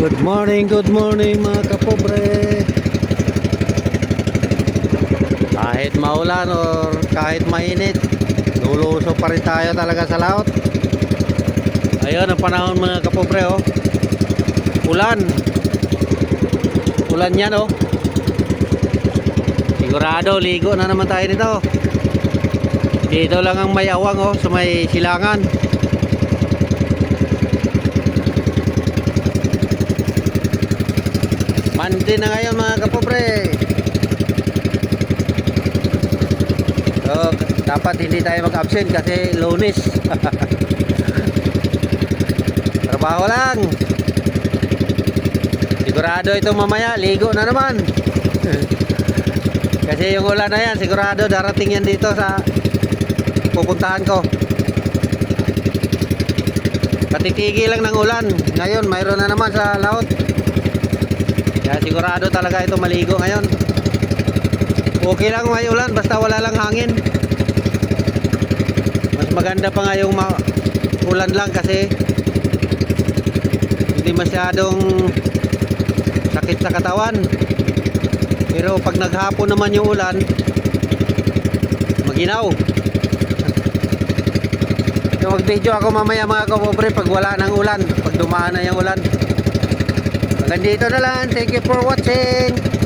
Good morning, good morning mga kapobre. Kahit maulan or kahit mainit, luluso pa rin tayo talaga sa laot. Ayun ang panahon mga kapobre oh. Ulan. Ulan yan oh. Sigurado ligo na naman tayo nito. Dito lang ang may awang oh, sa may silangan. Monday na ngayon mga kapobre. So, dapat hindi tayo mag-absent kasi lunes. Trabaho lang. Sigurado ito mamaya, ligo na naman. kasi yung ulan na yan, sigurado darating yan dito sa pupuntahan ko. Katitigi lang ng ulan. Ngayon, mayroon na naman sa laot. Sigurado talaga ito maligo ngayon. Okay lang may ulan basta wala lang hangin. Mas maganda pa nga yung ulan lang kasi hindi masyadong sakit sa katawan. Pero pag naghapon naman yung ulan, maginaw. So mag-video ako mamaya mga kapobre pag wala ng ulan, pag dumaan na yung ulan. Hanggang dito na lang. Thank you for watching.